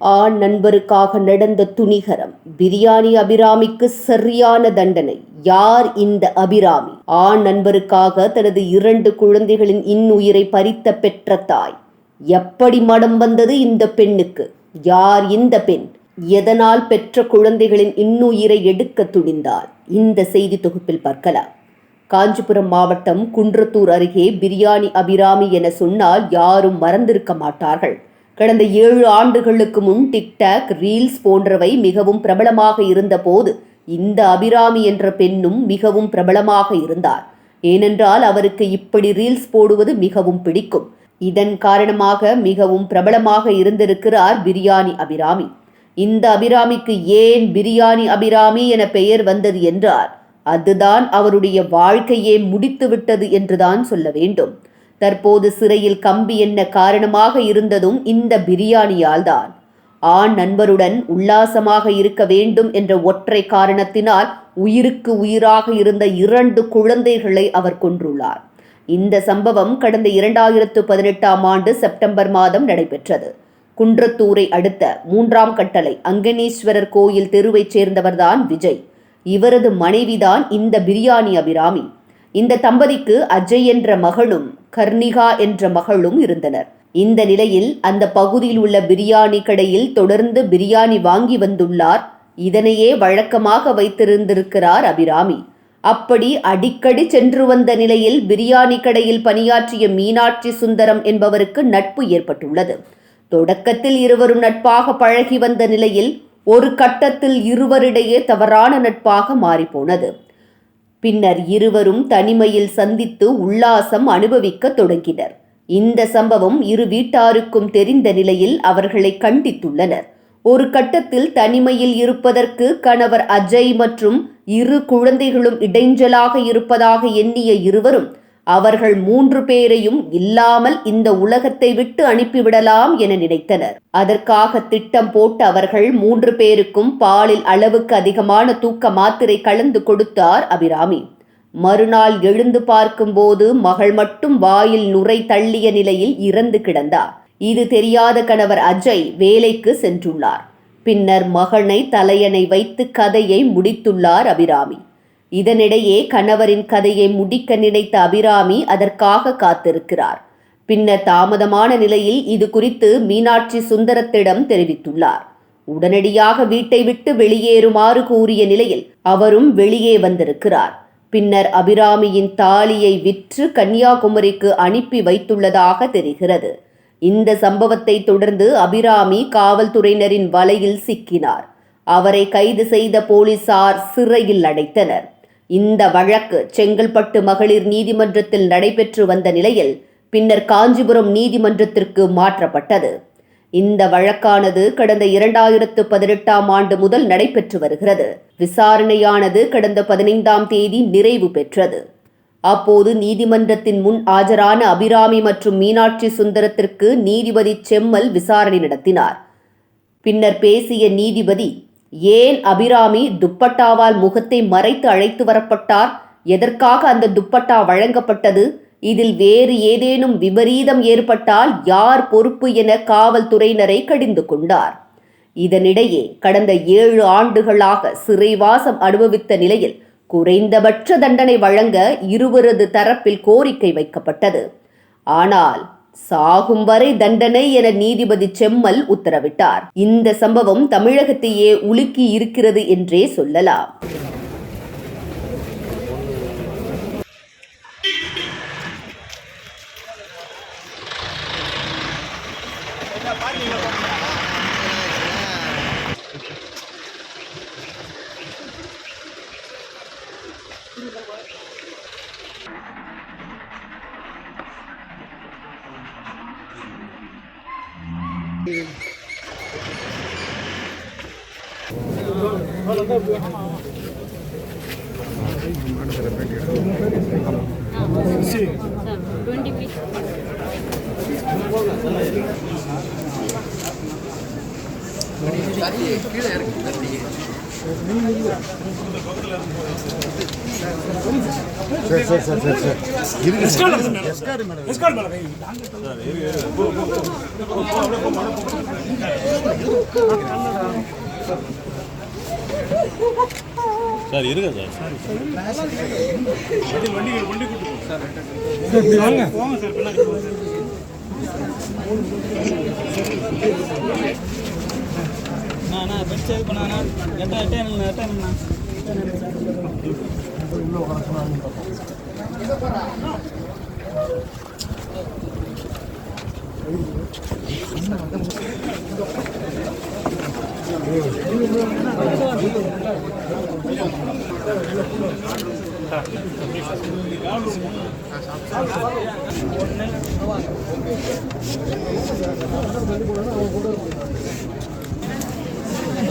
ஆண் நண்பருக்காக நடந்த துணிகரம் பிரியாணி அபிராமிக்கு சரியான தண்டனை. யார் இந்த அபிராமி? ஆண் நண்பருக்காக தனது இரண்டு குழந்தைகளின் இன்னுயிரை பறித்த பெற்ற தாய். எப்படி மடம் வந்தது இந்த பெண்ணுக்கு? யார் இந்த பெண்? எதனால் பெற்ற குழந்தைகளின் இன்னுயிரை எடுக்க துணிந்தால் இந்த செய்தி தொகுப்பில் பார்க்கலாம். காஞ்சிபுரம் மாவட்டம் குன்றத்தூர் அருகே பிரியாணி அபிராமி என சொன்னால் யாரும் மறந்திருக்க மாட்டார்கள். கடந்த ஏழு ஆண்டுகளுக்கு முன் டிக்டாக் ரீல்ஸ் போன்றவை மிகவும் பிரபலமாக இருந்தபோது இந்த அபிராமி என்ற பெண்ணும் மிகவும் பிரபலமாக இருந்தார். ஏனென்றால் அவருக்கு இப்படி ரீல்ஸ் போடுவது மிகவும் பிடிக்கும். இதன் காரணமாக மிகவும் பிரபலமாக இருந்திருக்கிறார் பிரியாணி அபிராமி. இந்த அபிராமிக்கு ஏன் பிரியாணி அபிராமி என பெயர் வந்தது என்றார். அதுதான் அவருடைய வாழ்க்கையே முடித்துவிட்டது என்றுதான் சொல்ல வேண்டும். தற்போது சிறையில் கம்பி என்ன காரணமாக இருந்ததும் இந்த பிரியாணியால் தான் ஆண் நண்பருடன் உல்லாசமாக இருக்க வேண்டும் என்ற ஒற்றை காரணத்தினால் உயிருக்கு உயிராக இருந்த இரண்டு குழந்தைகளை அவர் கொன்றுள்ளார். இந்த சம்பவம் கடந்த இரண்டாயிரத்து பதினெட்டாம் ஆண்டு செப்டம்பர் மாதம் நடைபெற்றது. குன்றத்தூரை அடுத்த மூன்றாம் கட்டளை அங்கனீஸ்வரர் கோயில் தெருவைச் சேர்ந்தவர்தான் விஜய். இவரது மனைவிதான் இந்த பிரியாணி அபிராமி. இந்த தம்பதிக்கு அஜய் என்ற மகளும் கர்ணிகா என்ற மகளும் இருந்தனர். இந்த நிலையில் அந்த பகுதியில் உள்ள பிரியாணி கடையில் தொடர்ந்து பிரியாணி வாங்கி வந்துள்ளார். இதனையே வழக்கமாக வைத்திருந்திருக்கிறார் அபிராமி. அப்படி அடிக்கடி சென்று வந்த நிலையில் பிரியாணி கடையில் பணியாற்றிய மீனாட்சி சுந்தரம் என்பவருக்கு நட்பு ஏற்பட்டுள்ளது. தொடக்கத்தில் இருவரும் நட்பாக பழகி வந்த நிலையில் ஒரு கட்டத்தில் இருவரிடையே தவறான நட்பாக மாறிப்போனது. பின்னர் இருவரும் தனிமையில் சந்தித்து உல்லாசம் அனுபவிக்க தொடங்கினர். இந்த சம்பவம் இரு வீட்டாருக்கும் தெரிந்த நிலையில் அவர்களை கண்டித்துள்ளனர். ஒரு கட்டத்தில் தனிமையில் இருப்பதற்கு கணவர் அஜய் மற்றும் இரு குழந்தைகளும் இடைஞ்சலாக இருப்பதாக எண்ணிய இருவரும் அவர்கள் மூன்று பேரையும் இல்லாமல் இந்த உலகத்தை விட்டு அனுப்பிவிடலாம் என நினைத்தனர். அதற்காக திட்டம் போட்டு அவர்கள் மூன்று பேருக்கும் பாலில் அளவுக்கு அதிகமான தூக்க மாத்திரை கலந்து கொடுத்தார் அபிராமி. மறுநாள் எழுந்து பார்க்கும்போது மகள் மட்டும் வாயில் நுரை தள்ளிய நிலையில் இறந்து கிடந்தார். இது தெரியாத கணவர் அஜய் வேலைக்கு சென்றுள்ளார். பின்னர் மகனை தலையணை வைத்து கதையை முடித்துள்ளார் அபிராமி. இதனிடையே கணவரின் கதையை முடிக்க நினைத்த அபிராமி அதற்காக காத்திருக்கிறார். பின்னர் தாமதமான நிலையில் இது குறித்து மீனாட்சி சுந்தரத்திடம் தெரிவித்துள்ளார். உடனடியாக வீட்டை விட்டு வெளியேறுமாறு கூறிய நிலையில் அவரும் வெளியே வந்திருக்கிறார். பின்னர் அபிராமியின் தாலியை விற்று கன்னியாகுமரிக்கு அனுப்பி வைத்துள்ளதாக தெரிகிறது. இந்த சம்பவத்தை தொடர்ந்து அபிராமி காவல்துறையினரின் வலையில் சிக்கினார். அவரை கைது செய்த போலீசார் சிறையில் அடைத்தனர். இந்த வழக்கு செங்கல்பட்டு மகளிர் நீதிமன்றத்தில் நடைபெற்று வந்த நிலையில் பின்னர் காஞ்சிபுரம் நீதிமன்றத்திற்கு மாற்றப்பட்டது. இந்த வழக்கானது கடந்த இரண்டாயிரத்து பதினெட்டாம் ஆண்டு முதல் நடைபெற்று வருகிறது. விசாரணையானது கடந்த பதினைந்தாம் தேதி நிறைவு பெற்றது. அப்போது நீதிமன்றத்தின் முன் ஆஜரான அபிராமி மற்றும் மீனாட்சி சுந்தரத்திற்கு நீதிபதி செம்மல் விசாரணை நடத்தினார். பின்னர் பேசிய நீதிபதி ஏன் அபிராமி துப்பட்டாவால் முகத்தை மறைத்து அழைத்து வரப்பட்டார்? எதற்காக அந்த துப்பட்டா வழங்கப்பட்டது? இதில் வேறு ஏதேனும் விபரீதம் ஏற்பட்டால் யார் பொறுப்பு என காவல்துறையினரை கடிந்து கொண்டார். இதனிடையே கடந்த ஏழு ஆண்டுகளாக சிறைவாசம் அனுபவித்த நிலையில் குறைந்தபட்ச தண்டனை வழங்க இருவரது தரப்பில் கோரிக்கை வைக்கப்பட்டது. ஆனால் சாகும் வரை தண்டனை என நீதிபதி செம்மல் உத்தரவிட்டார். இந்த சம்பவம் தமிழகத்தையே உலுக்கி இருக்கிறது என்றே சொல்லலாம். டுவெண்ட்டி பீஸ் சரி சரி சரி சரி சரி. இருக்கு சார் இருங்க சார். அண்ணா பெட் சேவ் பண்ண அண்ணா எட்டா எட்டே எட்டே அண்ணா